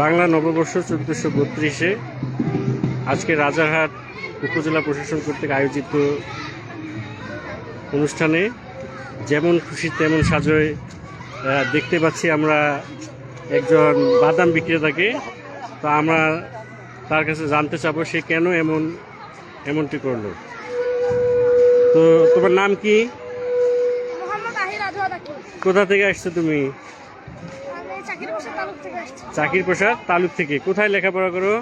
বাংলা নববর্ষ চোদ্দোশো বত্রিশে আজকে রাজারহাট উপজেলা প্রশাসন কর্তৃক আয়োজিত অনুষ্ঠানে যেমন খুশি তেমন সাজয় দেখতে পাচ্ছি আমরা একজন বাদাম বিক্রেতাকে। তো আমরা তার কাছে জানতে চাবো সে কেন এমন এমনটি করল। তো তোমার নাম কি? কোথা থেকে আসছো তুমি? চাকির প্রসাদ তালুক থেকে। কোথায় লেখাপড়া করো?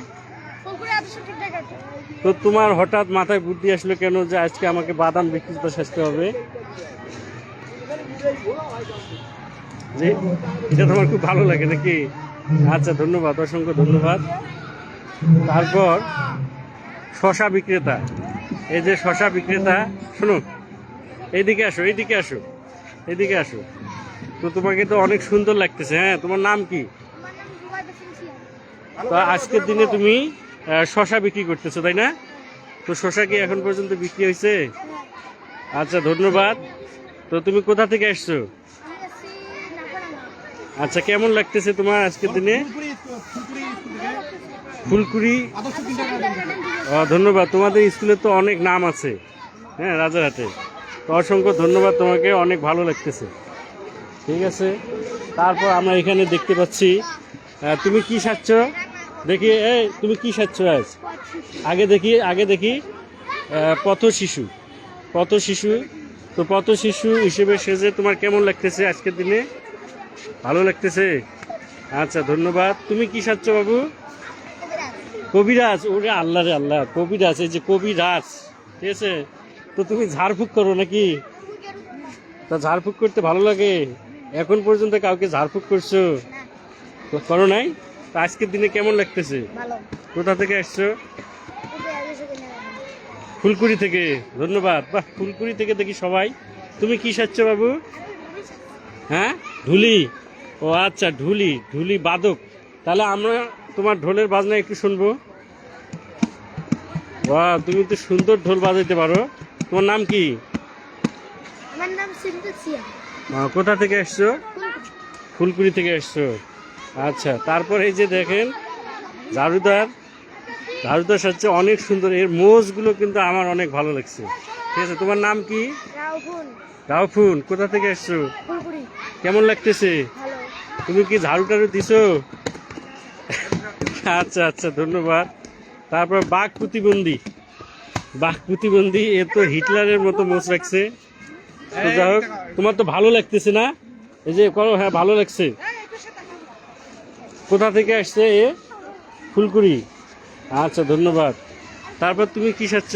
তো তোমার হঠাৎ মাথায় বুদ্ধি আসলো কেন যে আজকে আমাকে বাদাম বিক্রিতে সাজতে হবে? যে এটা তোমার খুব ভালো লাগে নাকি? আচ্ছা ধন্যবাদ অসংখ্য ধন্যবাদ। তারপর শশা বিক্রেতা। এই যে শশা বিক্রেতা শুনুন এইদিকে আসো এইদিকে আসো এইদিকে আসো। তো তোমাকে তো অনেক সুন্দর লাগতেছে হ্যাঁ? তোমার নাম কি আমার নাম জুবাইদা সিনসিয়া তো আজকের দিনে তুমি শশা বিক্রি করতেছো, তাই না? তো শশা কি এখন পর্যন্ত বিক্রি হয়েছে? আচ্ছা ধন্যবাদ। তো তুমি কোথা থেকে আসছো? আচ্ছা কেমন লাগতেছে তোমার আজকের দিনে? ফুলকুড়ি। ধন্যবাদ। তোমাদের স্কুলে তো অনেক নাম আছে হ্যাঁ রাজারহাটে। তো অসংখ্য ধন্যবাদ তোমাকে, অনেক ভালো লাগতেছে। ঠিক আছে? তারপর আমরা এখানে দেখতে পাচ্ছি তুমি কি সাজছ? দেখি, এই, তুমি কি সাজছ আজ? আগে দেখি আগে দেখি পথ শিশু। পথ শিশু। তো পথ শিশু হিসেবে সেজে তোমার কেমন লাগতেছে আজকের দিনে? ভালো লাগতেছে? আচ্ছা ধন্যবাদ। তুমি কি সাজছ বাবু? কবিরাজ। ওরে আল্লাহ রে আল্লাহ, কবিরাজ, এই যে কবিরাজ, ঠিক আছে? তো তুমি ঝাড়ফুঁক করো নাকি? তা ঝাড়ফুঁক করতে ভালো লাগে। এখন পর্যন্ত কাউকে ঝাড়ফুঁক করছ? করো নাই? তা আজকের দিনে কেমন লাগতেছে? কোথা থেকে আসছো? ফুলকুড়ি থেকে। ধন্যবাদ। বাহ ফুলকুড়ি থেকে দেখি সবাই। তুমি কি সাজছো বাবু? হ্যাঁ? ঢুলি ও আচ্ছা ঢুলি ঢুলি বাদক। তাহলে আমরা তোমার ঢোলের বাজনা একটু শুনব। বাহ তুমি তো সুন্দর ঢোল বাজাইতে পারো। তোমার নাম কি? আমার নাম কোথা থেকে এসছো ফুলকুড়ি। থেকে এসছো আচ্ছা তারপর এই যে দেখেন ঝাড়ুদার ঝাড়ুদার সাথে অনেক সুন্দর এর মোজগুলো কিন্তু আমার অনেক ভালো লাগছে। ঠিক আছে তোমার নাম কি? রাউফুন রাউফুন কোথা থেকে এসছো? কেমন লাগতেছে? তুমি কি ঝাড়ু টাড়ু দিছো? আচ্ছা আচ্ছা ধন্যবাদ। তারপর বাঘ প্রতিবন্ধী। বাঘ প্রতিবন্ধী এ তো হিটলারের মতো মোচ রাখছে। তো যাই হোক তোমার তো ভালো লাগতেছে না? এই যে করো হ্যাঁ ভালো লাগছে। কোথা থেকে আসছে এ? ফুলকুড়ি। আচ্ছা ধন্যবাদ। তারপর তুমি কি সাচ্ছ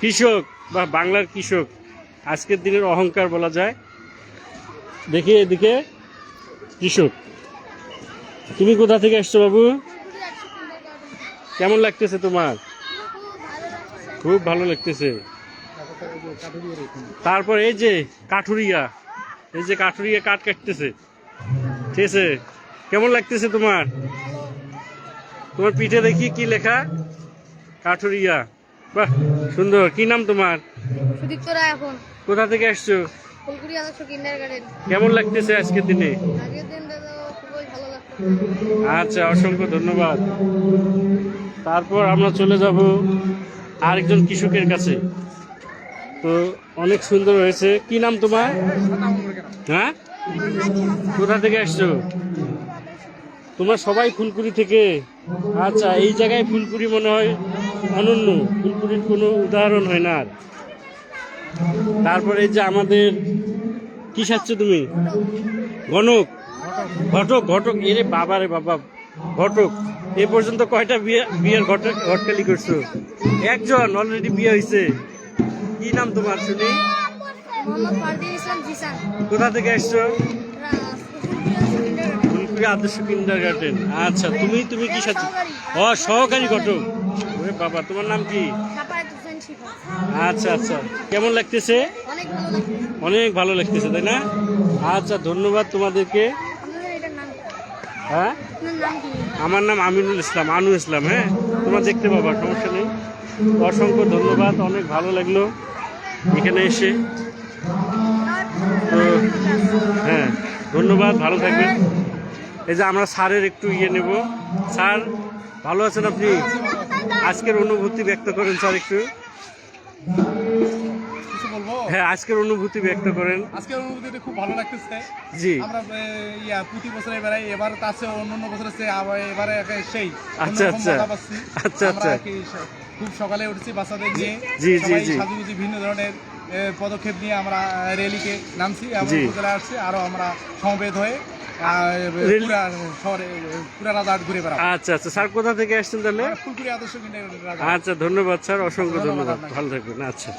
কৃষক। বা বাংলার কৃষক। আজকের দিনের অহংকার বলা যায়। দেখি এদিকে। কৃষক। তুমি কোথা থেকে আসছো বাবু? কেমন লাগতেছে তোমার? খুব ভালো লাগতেছে। তারপর এই যে কাঠুরিয়া। এই যে কাঠুরিয়া কাঠ কাটতেছে। ঠিক আছে? কেমন লাগতেছে তোমার? তোমার পিঠে দেখি কি লেখা? কাঠুরিয়া। বাহ সুন্দর। কি নাম তোমার? সুদীপ্ত রায় এখন। কোথা থেকে আসছো? আদর্শ কেমন লাগতেছে আজকের দিনে? আগের দিনটা তো খুবই ভালো লাগতো। আচ্ছা অসংখ্য ধন্যবাদ। তারপর আমরা চলে যাব আরেকজন কৃষকের কাছে। তো অনেক সুন্দর হয়েছে। কি নাম তোমার? হ্যাঁ? কোথা থেকে আসছো? তোমরা সবাই ফুলকুড়ি থেকে? আচ্ছা এই জায়গায় ফুলকুড়ি মনে হয় অনন্য। ফুলকুড়ির কোনো উদাহরণ হয় না আর। তারপরে এই যে আমাদের কি সাজছো তুমি? গণক ঘটক ঘটক। এরে বাবা রে বাবা ঘটক। এ পর্যন্ত কয়টা বিয়ে বিয়ের ঘটক ঘটকালি করছ? একজন অলরেডি বিয়ে হয়েছে কি নাম তোমার শুনি? কোথা থেকে আসছো? ফুলপুরি আদর্শ কিন্ডার গার্ডেন আচ্ছা তুমি তুমি কি সাথে? ও, সহকারী ঘটক। ওরে বাবা, তোমার নাম কি? আচ্ছা আচ্ছা। কেমন লাগতেছে? অনেক ভালো লাগতেছে, তাই না? আচ্ছা ধন্যবাদ তোমাদেরকে? হ্যাঁ? আমার নাম আমিনুল ইসলাম, আনু ইসলাম হ্যাঁ? তোমরা দেখতে পাবা, সমস্যা নেই। অসংখ্য ধন্যবাদ, অনেক ভালো লাগল এখানে এসে। তো হ্যাঁ ধন্যবাদ, ভালো থাকবেন। এই যে আমরা স্যারের একটু ইয়ে নেব। স্যার ভালো আছেন আপনি? আজকের অনুভূতি ব্যক্ত করেন স্যার একটু। কিছু বলব? হ্যাঁ আজকের অনুভূতি ব্যক্ত করেন। আজকের অনুভূতিটা খুব ভালো লাগতেছে। জি। আমরা ইয়া প্রতি বছর এবারে এবার তার চেয়ে অন্য অন্য বছরের চেয়ে এবারে সেই আচ্ছা, আচ্ছা। আচ্ছা, আচ্ছা। খুব সকালে উঠছি বাচ্চাদের নিয়ে। জি, জি, জি। সাজুগুজি বিভিন্ন ধরনের পদক্ষেপ নিয়ে আমরা র্যালিকে নামছি এবং আসছি। আরও আমরা সমবেত হয়ে আচ্ছা আচ্ছা স্যার কোথা থেকে আসছেন তাহলে? আচ্ছা ধন্যবাদ স্যার অসংখ্য ধন্যবাদ ভালো থাকবেন আচ্ছা।